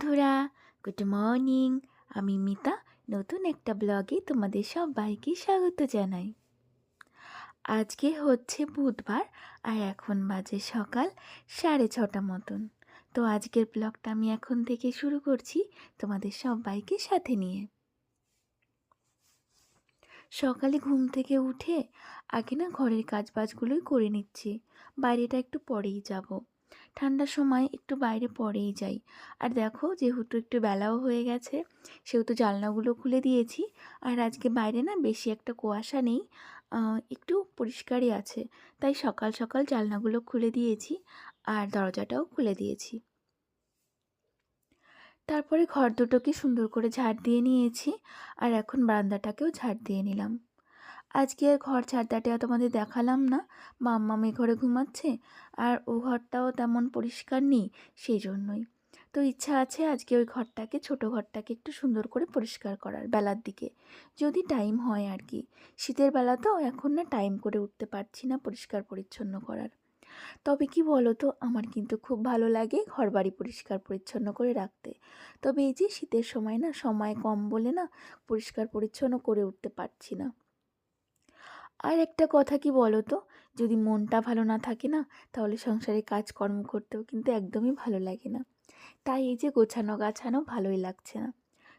বন্ধুরা good morning আমি মিতা। নতুন একটা ব্লগে তোমাদের সবাইকে স্বাগত জানাই। আজকে হচ্ছে বুধবার আর এখন বাজে সকাল সাড়ে ছটা মতন। তো আজকের ব্লগটা আমি এখন থেকে শুরু করছি তোমাদের সবাইকে সাথে নিয়ে। সকালে ঘুম থেকে উঠে আগে না ঘরের কাজ বাজগুলোই করে নিচ্ছি, বাইরেটা একটু পরেই যাব। ঠান্ডার সময় একটু বাইরে পরেই যাই। আর দেখো, যেহেতু একটু বেলাও হয়ে গেছে, সেহেতু জানলাগুলো খুলে দিয়েছি। আর আজকে বাইরে না বেশি একটা কুয়াশা নেই একটু পরিষ্কারই আছে। তাই সকাল সকাল জানলাগুলো খুলে দিয়েছি আর দরজাটাও খুলে দিয়েছি। তারপরে ঘর দুটোকে সুন্দর করে ঝাড় দিয়ে নিয়েছি আর এখন বারান্দাটাকেও ঝাড় দিয়ে নিলাম। আজকে আর ঘর ছাড়দাটা তোমাদের দেখালাম না। মাম্মা মেয়ে ঘরে ঘুমাচ্ছে আর ও ঘরটাও তেমন পরিষ্কার নেই সেই জন্যই তো ইচ্ছা আছে আজকে ওই ঘরটাকে, ছোট ঘরটাকে একটু সুন্দর করে পরিষ্কার করার বেলার দিকে। যদি টাইম হয় আর কি। শীতের বেলা তো এখন না টাইম করে উঠতে পারছি না পরিষ্কার পরিচ্ছন্ন করার। তবে কি বলো তো আমার কিন্তু খুব ভালো লাগে ঘর বাড়ি পরিষ্কার পরিচ্ছন্ন করে রাখতে। তবে এই যে শীতের সময় না, সময় কম বলে না পরিষ্কার পরিচ্ছন্ন করে উঠতে পারছি না। আর একটা কথা কি বলো তো যদি মনটা ভালো না থাকে না, তাহলে সংসারে কাজকর্ম করতেও কিন্তু একদমই ভালো লাগে না। তাই এই যে গোছানো গাছানো ভালোই লাগছে না।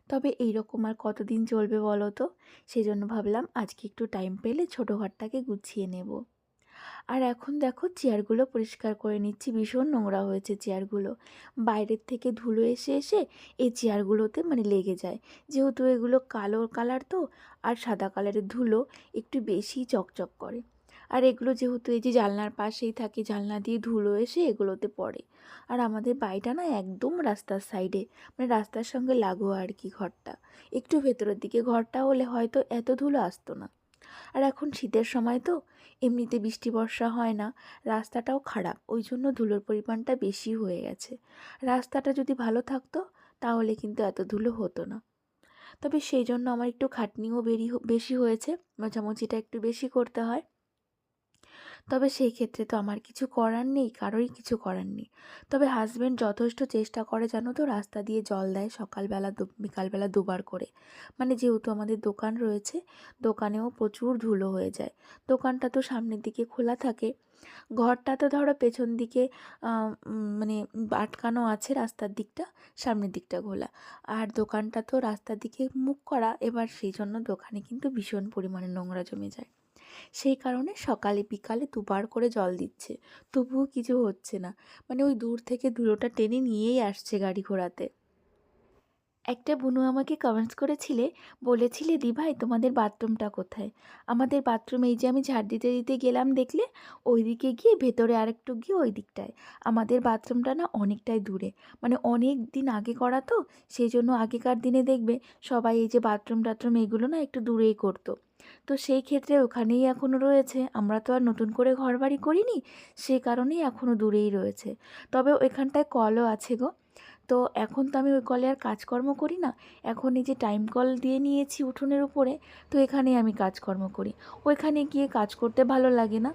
তবে এই রকম আর কতদিন চলবে বলো তো সেজন্য ভাবলাম আজকে একটু টাইম পেলে ছোটো ঘরটাকে গুছিয়ে নেব। আর এখন দেখো চেয়ারগুলো পরিষ্কার করে নিচ্ছি, ভীষণ নোংরা হয়েছে চেয়ারগুলো। বাইরের থেকে ধুলো এসে এসে এই চেয়ারগুলোতে মানে লেগে যায়। যেহেতু এগুলো কালো কালার তো, আর সাদা কালারের ধুলো একটু বেশি চকচক করে। আর এগুলো যেহেতু এই যে জানলার পাশেই থাকে, জানলা দিয়ে ধুলো এসে এগুলোতে পড়ে। আর আমাদের বাড়িটা না একদম রাস্তার সাইডে মানে রাস্তার সঙ্গে লাগোয়া আর কি ঘরটা। একটু ভেতরের দিকে ঘরটা হলে হয়তো এত ধুলো আসতো না। আর এখন শীতের সময় তো, এমনিতে বৃষ্টি, বর্ষা হয় না। রাস্তাটাও খারাপ, ওই জন্য ধুলোর পরিমাণটা বেশি হয়ে গেছে। রাস্তাটা যদি ভালো থাকতো, তাহলে কিন্তু এত ধুলো হতো না। তবে সেই জন্য আমার একটু খাটনিও বেরি, বেশি হয়েছে, মোছামুছিটা একটু বেশি করতে হয়। তবে সেই ক্ষেত্রে তো আমার কিছু করার নেই, কারোরই কিছু করার নেই। তবে হাজব্যান্ড যথেষ্ট চেষ্টা করে, জানো তো, রাস্তা দিয়ে জল দেয় সকালবেলা বিকালবেলা দুবার করে। মানে যেহেতু আমাদের দোকান রয়েছে, দোকানেও প্রচুর ধুলো হয়ে যায়। দোকানটা তো সামনের দিকে খোলা থাকে। ঘরটা তো ধরো পেছন দিকে মানে আটকানো আছে রাস্তার দিকটা, সামনের দিকটা খোলা। আর দোকানটা তো রাস্তার দিকে মুখ করা, এবার সেই জন্য দোকানে কিন্তু ভীষণ পরিমাণে নোংরা জমে যায়। সেই কারণে সকালে বিকালে দুবার করে জল দিচ্ছে। তবুও কিছু হচ্ছে না। মানে ওই দূর থেকে ধুলোটা টেনে নিয়েই আসছে গাড়ি ঘোড়াতে। একটা বুনু আমাকে কমেন্টস করেছিলে, বলেছিলে, দি ভাই, তোমাদের বাথরুমটা কোথায়? আমাদের বাথরুম এই যে আমি ঝাড় দিতে দিতে গেলাম দেখলে ওই দিকে গিয়ে ভেতরে আরেকটু গিয়ে ওই দিকটায়। আমাদের বাথরুমটা না অনেকটাই দূরে। মানে অনেক দিন আগে করা তো, সেই জন্য আগেকার দিনে দেখবে সবাই এই যে বাথরুম টাথরুম এগুলো না একটু দূরেই করতো। তো সেই ক্ষেত্রে ওখানেই এখনও রয়েছে। আমরা তো আর নতুন করে ঘর বাড়ি করিনি, সেই কারণেই এখনও দূরেই রয়েছে। তবে ওইখানটায় কলও আছে গো। তো এখন তো আমি ওই কলে আর কাজকর্ম করি না। এখন এই যে টাইম কল দিয়ে নিয়েছি উঠোনের উপরে, তো এখানেই আমি কাজকর্ম করি। ওইখানে গিয়ে কাজ করতে ভালো লাগে না।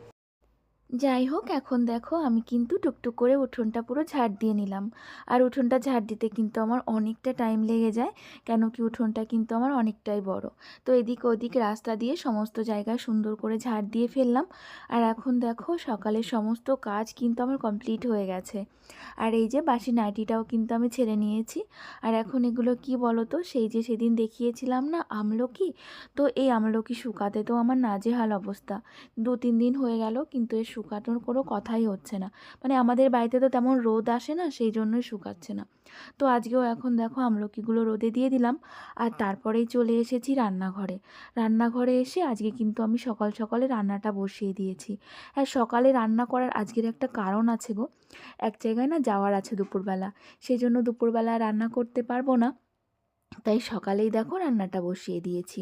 যাই হোক, এখন দেখো আমি কিন্তু টুকটুক করে উঠোনটা পুরো ঝাড় দিয়ে নিলাম। আর উঠোনটা ঝাড় দিতে কিন্তু আমার অনেকটা টাইম লেগে যায় কেন কি উঠোনটা কিন্তু আমার অনেকটাই বড়। তো এদিক ওদিক রাস্তা দিয়ে সমস্ত জায়গায় সুন্দর করে ঝাড় দিয়ে ফেললাম। আর এখন দেখো সকালের সমস্ত কাজ কিন্তু আমার কমপ্লিট হয়ে গেছে। আর এই যে বাসি নাইটিটাও কিন্তু আমি ছেড়ে নিয়েছি। আর এখন এগুলো কি বলো তো সেই যে সেদিন দেখিয়েছিলাম না আমলকি? তো এই আমলকি শুকাতে তো আমার নাজেহাল অবস্থা। দু তিন দিন হয়ে গেল, কিন্তু এর শুকানোর কোনো কথাই হচ্ছে না। মানে আমাদের বাড়িতে তো তেমন রোদ আসে না, সেই জন্যই শুকাচ্ছে না। তো আজকেও এখন দেখো আমলকিগুলো রোদে দিয়ে দিলাম আর তারপরেই চলে এসেছি রান্নাঘরে। রান্নাঘরে এসে আজকে কিন্তু আমি সকাল সকালে রান্নাটা বসিয়ে দিয়েছি। হ্যাঁ সকালে রান্না করার আজকের একটা কারণ আছে গো। এক জায়গায় না যাওয়ার আছে দুপুরবেলা। সেই জন্য দুপুরবেলা রান্না করতে পারব না। তাই সকালেই দেখো রান্নাটা বসিয়ে দিয়েছি।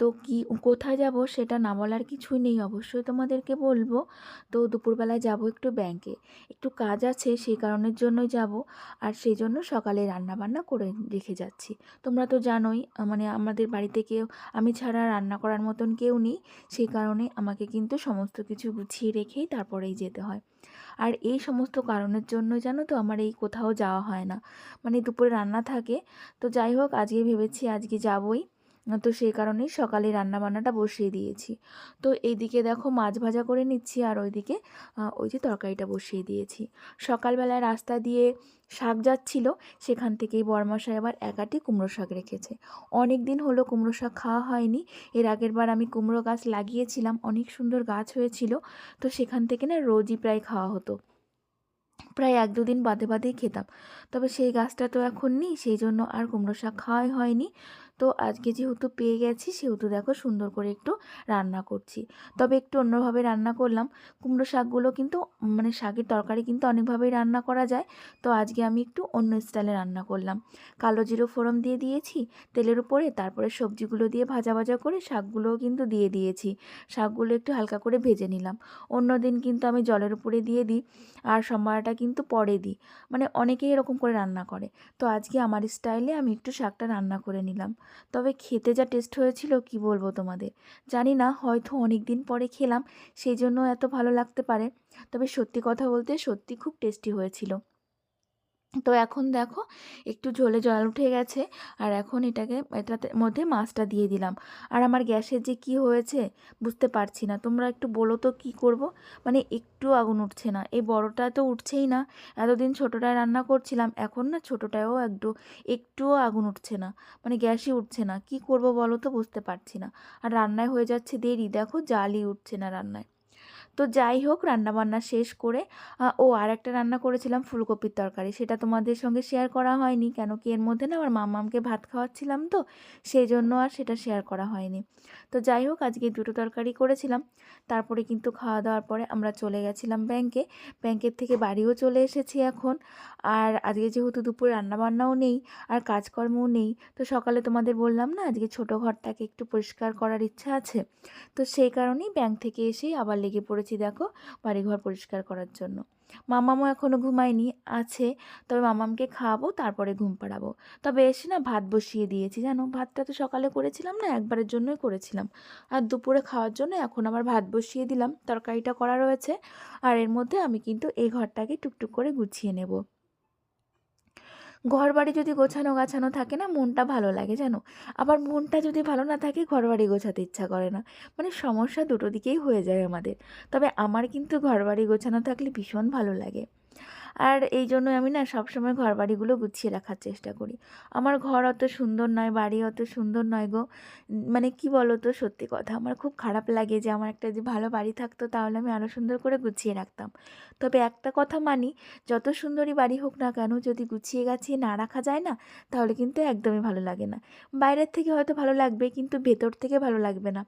তো কি, কোথায় যাব সেটা না বলার কিছুই নেই অবশ্যই তোমাদেরকে বলব। তো দুপুরবেলায় যাব একটু ব্যাংকে একটু কাজ আছে সেই কারণের জন্যই যাব। আর সেই জন্য সকালে রান্না বান্না করে রেখে যাচ্ছি। তোমরা তো জানোই মানে আমাদের বাড়িতে কেউ, আমি ছাড়া রান্না করার মতন কেউ নেই। সেই কারণে আমাকে কিন্তু সমস্ত কিছু গুছিয়ে রেখেই তারপরেই যেতে হয়। আর এই সমস্ত কারণের জন্য জানো তো আমার এই কোথাও যাওয়া হয় না। মানে দুপুরে রান্না থাকে, তো যাই হোক আজকে ভেবেছি আজকে যাবই। তো সেই কারণেই সকালে রান্না বান্নাটা বসিয়ে দিয়েছি। তো এইদিকে দেখো মাছ ভাজা করে নিচ্ছি আর ওইদিকে ওই যে তরকারিটা বসিয়ে দিয়েছি। সকালবেলায় রাস্তা দিয়ে শাক যাচ্ছিল, সেখান থেকেই বরমশাই আবার একাটি কুমড়ো শাক রেখেছে। অনেক দিন হলো কুমড়ো শাক খাওয়া হয়নি, এর আগের বার আমি কুমড়ো গাছ লাগিয়েছিলাম, অনেক সুন্দর গাছ হয়েছিল, তো সেখান থেকে না রোজই প্রায় খাওয়া হতো। প্রায় এক দুদিন বাদে বাদেই খেতাম। তবে সেই গাছটা তো এখন নেই, সেই জন্য আর কুমড়ো শাক খাওয়াই হয়নি। তো আজকে যেহেতু পেয়ে গেছি, সেহেতু দেখো সুন্দর করে একটু রান্না করছি। তবে একটু অন্যভাবে রান্না করলাম। কুমড়ো শাকগুলো কিন্তু মানে শাকের তরকারি কিন্তু অনেকভাবেই রান্না করা যায়। তো আজকে আমি একটু অন্য স্টাইলে রান্না করলাম। কালো জিরো ফোড়ন দিয়ে দিয়েছি তেলের উপরে, তারপরে সবজিগুলো দিয়ে ভাজা ভাজা করে শাকগুলোও কিন্তু দিয়ে দিয়েছি। শাকগুলো একটু হালকা করে ভেজে নিলাম। অন্য দিন কিন্তু আমি জলের উপরে দিয়ে দিই আর সম্বারটা কিন্তু পরে দিই। মানে অনেকেই এরকম করে রান্না করে। তো আজকে আমার স্টাইলে আমি একটু শাকটা রান্না করে নিলাম। তবে খেতে যা টেস্ট হয়েছিল, কি বলব তোমাদের? জানি না, হয়তো অনেক দিন পরে খেলাম, সেই জন্য এত ভালো লাগতে পারে। তবে সত্যি কথা বলতে সত্যি খুব টেস্টি হয়েছিল। তো এখন দেখো একটু ঝোলে জল উঠে গেছে আর এখন এটাকে, এটাতে মধ্যে মাছটা দিয়ে দিলাম। আর আমার গ্যাসের যে কি হয়েছে বুঝতে পারছি না। তোমরা একটু বলো তো কি করব? মানে একটু আগুন উঠছে না। এই বড়টা তো উঠছেই না। এতদিন ছোটোটায় রান্না করছিলাম, এখন না ছোটোটায়ও একটু, একটুও আগুন উঠছে না। মানে গ্যাসই উঠছে না। কি করব বলো তো বুঝতে পারছি না। আর রান্নায় হয়ে যাচ্ছে দেরি। দেখো জালই উঠছে না রান্নায়। তো যাই হোক, রান্নাবান্না শেষ করে ও আর একটা রান্না করেছিলাম ফুলকপির তরকারি। সেটা তোমাদের সঙ্গে শেয়ার করা হয়নি, কেন কি এর মধ্যে না আমার মামামকে ভাত খাওয়াচ্ছিলাম তো, সেই জন্য আর সেটা শেয়ার করা হয়নি। তো যাই হোক, আজকে দুটো তরকারি করেছিলাম। তারপরে কিন্তু খাওয়া দাওয়ার পরে আমরা চলে গেছিলাম ব্যাংকে। ব্যাংকের থেকে বাড়িও চলে এসেছি এখন। আর আজকে যেহেতু দুপুরে রান্নাবান্নাও নেই, আর কাজকর্মও নেই, তো সকালে তোমাদের বললাম না, আজকে ছোটো ঘরটাকে একটু পরিষ্কার করার ইচ্ছা আছে। তো সেই কারণেই ব্যাংক থেকে এসেই আবার লেগে পড়েছি দেখো বাড়িঘর পরিষ্কার করার জন্য। মামামও এখনও ঘুমায়নি, আছে। তবে মামামকে খাওয়াবো, তারপরে ঘুম পাড়াবো। তবে এসে না ভাত বসিয়ে দিয়েছি, জানো? ভাতটা তো সকালে করেছিলাম না, একবারের জন্যই করেছিলাম। আর দুপুরে খাওয়ার জন্য এখন আবার ভাত বসিয়ে দিলাম, তরকারিটা করা রয়েছে। আর এর মধ্যে আমি কিন্তু এই ঘরটাকে টুকটুক করে গুছিয়ে নেব। ঘর বাড়ি যদি গোছানো গাছানো থাকে না, মনটা ভালো লাগে জানো? আবার মনটা যদি ভালো না থাকে ঘর বাড়ি গোছাতে ইচ্ছা করে না। মানে সমস্যা দুটো দিকেই হয়ে যায় আমাদের। তবে আমার কিন্তু ঘর বাড়ি গোছানো থাকলে ভীষণ ভালো লাগে। আর এই জন্য আমি না সবসময় ঘর বাড়িগুলো গুছিয়ে রাখার চেষ্টা করি। আমার ঘর অত সুন্দর নয়, বাড়ি অত সুন্দর নয় গো। মানে কি বলো তো সত্যি কথা, আমার খুব খারাপ লাগে যে আমার একটা যে ভালো বাড়ি থাকতো তাহলে আমি আরও সুন্দর করে গুছিয়ে রাখতাম। তবে একটা কথা মানি, যত সুন্দরই বাড়ি হোক না কেন, যদি গুছিয়ে গাছিয়ে না রাখা যায় না, তাহলে কিন্তু একদমই ভালো লাগে না। বাইরের থেকে হয়তো ভালো লাগবে, কিন্তু ভেতর থেকে ভালো লাগবে না।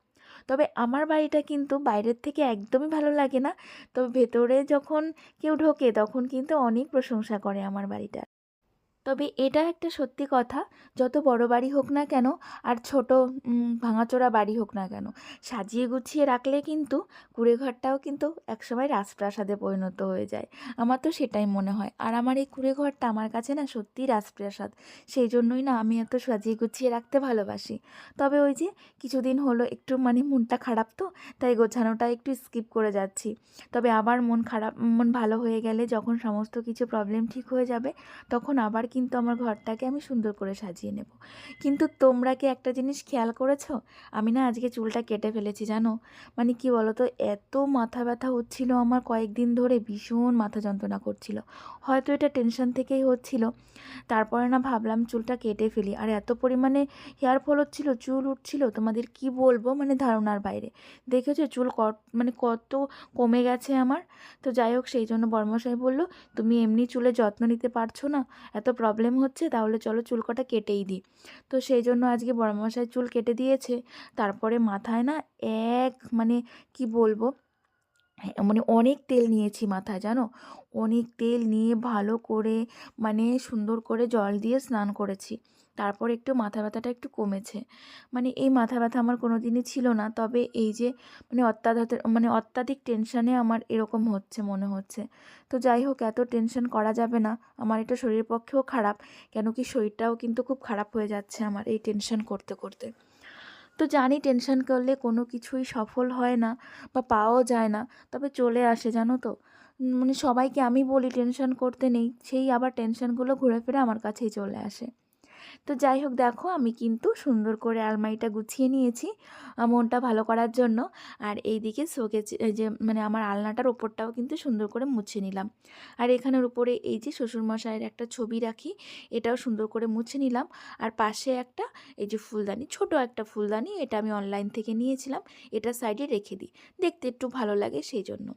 তবে আমার বাড়িটা কিন্তু বাইরের থেকে একদমই ভালো লাগে না। তবে ভেতরে যখন কেউ ঢোকে তখন কিন্তু অনেক প্রশংসা করে আমার বাড়িটা। তবে এটা একটা সত্যি কথা, যত বড় বাড়ি হোক না কেন আর ছোট ভাঙাচোরা বাড়ি হোক না কেন, সাজিয়ে গুছিয়ে রাখলে কিন্তু কুড়ে ঘরটাও কিন্তু একসময় রাজপ্রাসাদে পরিণত হয়ে যায়। আমার তো সেটাই মনে হয়। আর আমার এই কুড়ে ঘরটা আমার কাছে না সত্যিই রাজপ্রাসাদ, সেই জন্যই না আমি এত সাজিয়ে গুছিয়ে রাখতে ভালোবাসি। তবে ওই যে কিছুদিন হলো একটু মানে মনটা খারাপ তো, তাই গোছানোটা একটু স্কিপ করে যাচ্ছি। তবে আবার মন খারাপ, মন ভালো হয়ে গেলে যখন সমস্ত কিছু প্রবলেম ঠিক হয়ে যাবে, তখন আবার কিন্তু আমার ঘরটাকে আমি সুন্দর করে সাজিয়ে নেব। কিন্তু তোমরা কি একটা জিনিস খেয়াল করেছ? আমি না আজকে চুলটা কেটে ফেলেছি, জানো? মানে কি বলো তো এত মাথা ব্যথা হচ্ছিল আমার কয়েকদিন ধরে, ভীষণ মাথা যন্ত্রণা করছিল। হয়তো এটা টেনশন থেকেই হচ্ছিল। তারপরে না ভাবলাম চুলটা কেটে ফেলি। আর এত পরিমাণে হেয়ার ফল হচ্ছিল, চুল উঠছিল, তোমাদের কি বলব? মানে ধারণার বাইরে। দেখেছ, চুল কত মানে কত কমে গেছে আমার? তো যাই হোক, সেই জন্য বর্মশাই বলল, তুমি এমনি চুলে যত্ন নিতে পারছ না? এত প্রবলেম হচ্ছে তাহলে চলো চুল কটা কেটেই দিই। তো সেই জন্য আজকে বড়মশাই চুল কেটে দিয়েছে তারপরে মাথায় না এক মানে কি বলব হ্যাঁ, মানে অনেক তেল নিয়েছি মাথায় জানো? অনেক তেল নিয়ে ভালো করে মানে সুন্দর করে জল দিয়ে স্নান করেছি। তারপর একটু মাথা ব্যথাটা একটু কমেছে। মানে এই মাথা ব্যথা আমার কোনো দিনই ছিল না। তবে এই যে মানে অত্যাধিক মানে অত্যাধিক টেনশানে আমার এরকম হচ্ছে মনে হচ্ছে। তো যাই হোক, এত টেনশন করা যাবে না। আমার এটা শরীরের পক্ষেও খারাপ। কেন কি শরীরটাও কিন্তু খুব খারাপ হয়ে যাচ্ছে আমার এই টেনশন করতে করতে। তো জানি টেনশন করলে কোনো কিছুই সফল হয় না বা পাওয়াও যায় না। তবে চলে আসে, জানো তো। মানে সবাইকে আমি বলি টেনশন করতে নেই। সেই আবার টেনশনগুলো ঘুরে ফিরে আমার কাছেই চলে আসে। তো যাই হোক দেখো, আমি কিন্তু সুন্দর করে আলমারিটা গুছিয়ে নিয়েছি মনটা ভালো করার জন্য। আর এইদিকে শোকেজ, এই যে মানে আমার আলনাটার ওপরটাও কিন্তু সুন্দর করে মুছে নিলাম। আর এখানের উপরে এই যে শ্বশুরমশাইয়ের একটা ছবি রাখি, এটাও সুন্দর করে মুছে নিলাম। আর পাশে একটা, এই যে ফুলদানি, ছোট একটা ফুলদানি, এটা আমি অনলাইন থেকে নিয়েছিলাম, এটা সাইডে রেখে দিই। দেখতে একটু ভালো লাগে সেই জন্য।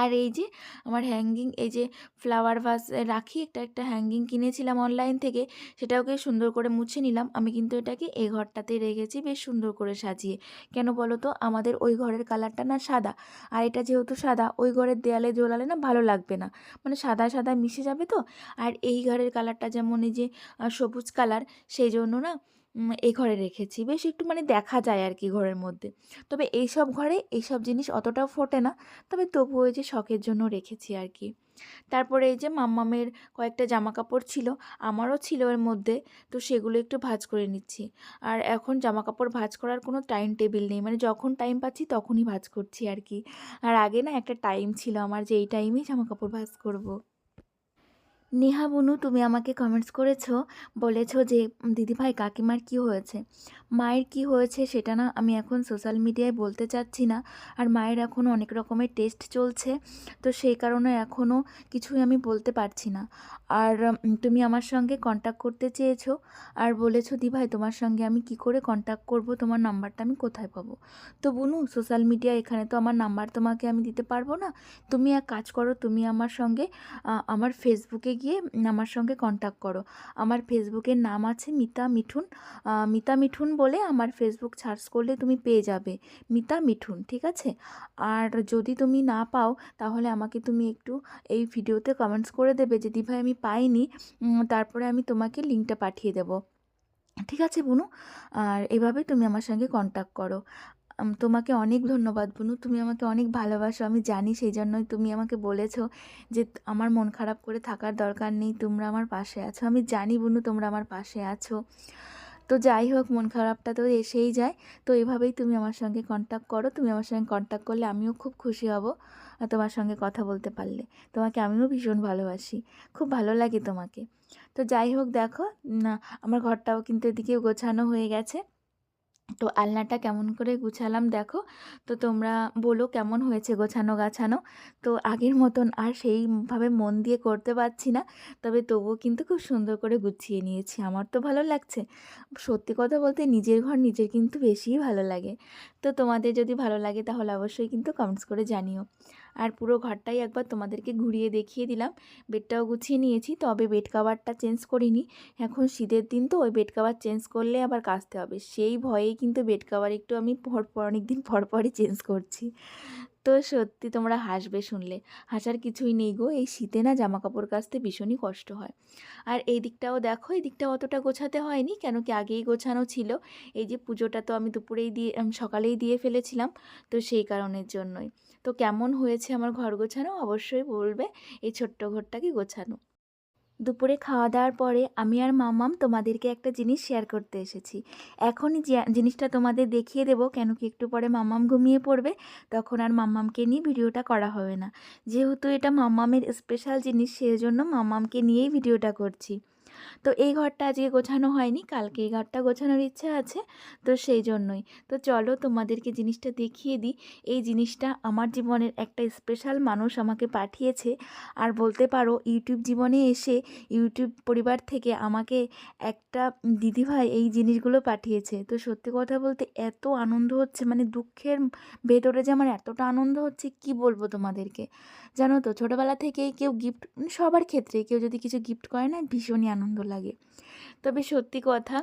আর এই যে আমার হ্যাঙ্গিং এই যে ফ্লাওয়ার ভাস রাখি, একটা একটা হ্যাঙ্গিং কিনেছিলাম অনলাইন থেকে, সেটাওকে সুন্দর করে মুছে নিলাম। আমি কিন্তু এটাকে এই ঘরটাতে রেখেছি, বেশ সুন্দর করে সাজিয়ে। কেন বলো তো? আমাদের ওই ঘরের কালারটা না সাদা। আর এটা যেহেতু সাদা, ওই ঘরের দেয়ালে জ্বলালে না ভালো লাগবে না। মানে সাদা সাদা মিশে যাবে তো? আর এই ঘরের কালারটা যেমন এই যে সবুজ কালার সেই জন্য না এই ঘরে রেখেছি। বেশ একটু মানে দেখা যায় আর কি ঘরের মধ্যে। তবে এইসব ঘরে এইসব জিনিস অতটাও ফোটে না। তবে তবুও ওই যে শখের জন্য রেখেছি আর কি তারপরে এই যে মাম্মামের কয়েকটা জামা কাপড় ছিল, আমারও ছিল এর মধ্যে, তো সেগুলো একটু ভাজ করে নিচ্ছি। আর এখন জামা কাপড় ভাজ করার কোনো টাইম টেবিল নেই। মানে যখন টাইম পাচ্ছি তখনই ভাজ করছি আর কি আর আগে না একটা টাইম ছিল আমার যে এই টাইমেই জামা কাপড় ভাজ করব। নেহা বুনু তুমি আমাকে কমেন্টস করেছ বলেছ যে দিদিভাই কাকিমার কি হয়েছে? মায়ের কি হয়েছে সেটা না আমি এখন সোশ্যাল মিডিয়ায় বলতে চাচ্ছি না। আর মায়ের এখন অনেক রকমের টেস্ট চলছে, তো সেই কারণে এখনও কিছুই আমি বলতে পারছি না। আর তুমি আমার সঙ্গে কন্ট্যাক্ট করতে চেয়েছো আর বলেছ, দি ভাই, তোমার সঙ্গে আমি কি করে কন্ট্যাক্ট করব? তোমার নাম্বারটা আমি কোথায় পাবো? তো বুনু সোশ্যাল মিডিয়া এখানে তো আমার নাম্বার তোমাকে আমি দিতে পারব না। তুমি এক কাজ করো, তুমি আমার সঙ্গে আমার ফেসবুকে গিয়ে আমার সঙ্গে কন্ট্যাক্ট করো। আমার ফেসবুকের নাম আছে মিতা মিঠুন। মিতা মিঠুন বলে আমার ফেসবুক সার্চ করলে তুমি পেয়ে যাবে। মিতা মিঠুন, ঠিক আছে? আর যদি তুমি না পাও, তাহলে আমাকে তুমি একটু এই ভিডিওতে কমেন্টস করে দেবে যে, দিভাই, আমি পাইনি। তারপরে আমি তোমাকে লিঙ্কটা পাঠিয়ে দেবো। ঠিক আছে, বুনু? আর এভাবে তুমি আমার সঙ্গে কন্ট্যাক্ট করো। তোমাকে অনেক ধন্যবাদ, বুনু। তুমি আমাকে অনেক ভালোবাসো, আমি জানি সেই জন্যই তুমি আমাকে বলেছ যে, আমার মন খারাপ করে থাকার দরকার নেই, তোমরা আমার পাশে আছো। আমি জানি, বুনু, তোমরা আমার পাশে আছো। তো যাই হোক, মন খারাপটা তো এসেই যায়। তো এভাবেই তুমি আমার সঙ্গে কন্ট্যাক্ট করো। তুমি আমার সঙ্গে কন্ট্যাক্ট করলে আমিও খুব খুশি হব তোমার সঙ্গে কথা বলতে পারলে। তোমাকে আমিও ভীষণ ভালোবাসি। খুব ভালো লাগে তোমাকে। তো যাই হোক, দেখো, না, আমার ঘরটাও কিন্তু এদিকে গোছানো হয়ে গেছে। তো আলনাটা কেমন করে গুছালাম দেখো। তো তোমরা বলো কেমন হয়েছে গোছানো গাছানো। তো আগের মতন আর সেইভাবে মন দিয়ে করতে পারছি না। তবে তবুও কিন্তু খুব সুন্দর করে গুছিয়ে নিয়েছি। আমার তো ভালো লাগছে। সত্যি কথা বলতে নিজের ঘর নিজের কিন্তু বেশিই ভালো লাগে। তো তোমাদের যদি ভালো লাগে তাহলে অবশ্যই কিন্তু কমেন্টস করে জানিও। আর পুরো ঘরটাই একবার তোমাদেরকে ঘুরিয়ে দেখিয়ে দিলাম। বেডটাও গুছিয়ে নিয়েছি, তবে বেড কাভারটা চেঞ্জ করিনি। এখন শীতের দিন তো, ওই বেড কাভার চেঞ্জ করলে আবার কাচতে হবে। সেই ভয়েই কিন্তু বেড কাভার একটু আমি পর পর অনেক দিন পর পরই চেঞ্জ করছি। তো সত্যি তোমরা হাসবে শুনলে। হাসার কিছুই নেই গো, এই শীতে না জামা কাপড় কাচতে ভীষণই কষ্ট হয়। আর এই দিকটাও দেখো, এই দিকটা অতটা গোছাতে হয়নি, কেন কি আগেই গোছানো ছিল। এই যে পুজোটা তো আমি দুপুরেই দিয়ে সকালেই দিয়ে ফেলেছিলাম, তো সেই কারণের জন্যই। তো কেমন হয়েছে আমার ঘর গোছানো অবশ্যই বলবে, এই ছোট্ট ঘরটাকে গোছানো। দুপুরে খাওয়া দাওয়ার পরে আমি আর মামাম তোমাদেরকে একটা জিনিস শেয়ার করতে এসেছি। এখনই জিনিসটা তোমাদের দেখিয়ে দেবো কেন কি একটু পরে মাম্মাম ঘুমিয়ে পড়বে, তখন আর মাম্মামকে নিয়ে ভিডিওটা করা হবে না। যেহেতু এটা মাম্মামের স্পেশাল জিনিস সেই জন্য মামামকে নিয়েই ভিডিওটা করছি। তো এই ঘরটা আজকে গোছানো হয়নি, কালকে এই ঘরটা গোছানোর ইচ্ছা আছে, তো সেই জন্যই। তো চলো তোমাদেরকে জিনিসটা দেখিয়ে দিই। এই জিনিসটা আমার জীবনের একটা স্পেশাল মানুষ আমাকে পাঠিয়েছে। আর বলতে পারো ইউটিউব জীবনে এসে ইউটিউব পরিবার থেকে আমাকে একটা দিদিভাই এই জিনিসগুলো পাঠিয়েছে। তো সত্যি কথা বলতে এত আনন্দ হচ্ছে মানে দুঃখের ভেতরে যে আমার এতটা আনন্দ হচ্ছে, কি বলব তোমাদেরকে? জানো তো, ছোটোবেলা থেকেই কেউ গিফট সবার ক্ষেত্রে কেউ যদি কিছু গিফট করে না, ভীষণই আনন্দ লাগে। তবে সত্যি কথা,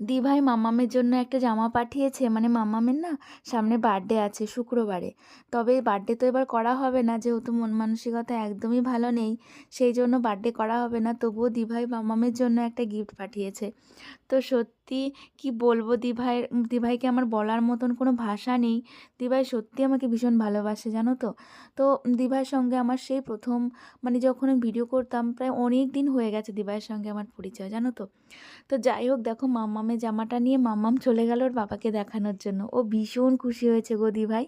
দিভাই মামামের জন্য একটা জামা পাঠিয়েছে মানে মামামের না সামনে বার্থডে আছে শুক্রবারে। তবে বার্থডে তো এবার করা হবে না, যেহেতু মন মানসিকতা একদমই ভালো নেই, সেই জন্য বার্থডে করা হবে না, তবুও দিভাই মামামের জন্য একটা গিফট পাঠিয়েছে। তো সত্যি সত্যি কি বলব? দিভাই দিভাইকে আমার বলার মতন কোনো ভাষা নেই। দিভাই সত্যি আমাকে ভীষণ ভালোবাসে, জানো তো? তো দিভাইয়ের সঙ্গে আমার সেই প্রথম মানে যখন ভিডিও করতাম, প্রায় অনেক দিন হয়ে গেছে দিভাইয়ের সঙ্গে আমার পরিচয়, জানো তো? তো যাই হোক, দেখো মাম্মামের জামাটা নিয়ে মাম্মাম চলে গেল ওর বাবাকে দেখানোর জন্য। ও ভীষণ খুশি হয়েছে গো দিভাই।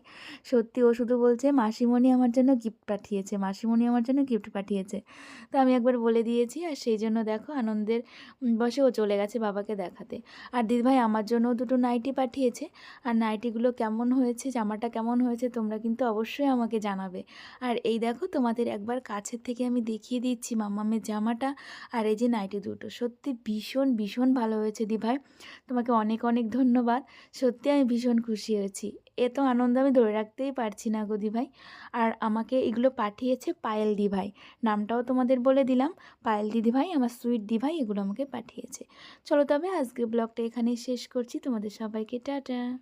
সত্যি ও শুধু বলছে, মাসিমণি আমার জন্য গিফট পাঠিয়েছে, মাসিমণি আমার জন্য গিফট পাঠিয়েছে। তো আমি একবার বলে দিয়েছি, আর সেই জন্য দেখো আনন্দের বসে ও চলে গেছে বাবাকে দেখাতে। আর দিদিভাই আমার জন্যও দুটো নাইটি পাঠিয়েছে। আর নাইটিগুলো কেমন হয়েছে, জামাটা কেমন হয়েছে, তোমরা কিন্তু অবশ্যই আমাকে জানাবে। আর এই দেখো, তোমাদের একবার কাছের থেকে আমি দেখিয়ে দিচ্ছি মামামের জামাটা। আর এই যে নাইটি দুটো, সত্যি ভীষণ ভীষণ ভালো হয়েছে দিভাই তোমাকে অনেক অনেক ধন্যবাদ। সত্যি আমি ভীষণ খুশি হয়েছি। এত আনন্দ আমি ধরে রাখতেই পারছি না গো দিভাই। আর আমাকে এগুলো পাঠিয়েছে পায়েল দিভাই। নামটাও তোমাদের বলে দিলাম। পায়েল দিদিভাই আমার সুইট দিভাই, এগুলো আমাকে পাঠিয়েছে। চলো তবে আজকে ব্লগটা এখানেই শেষ করছি। তোমাদের সবাইকে টাটা।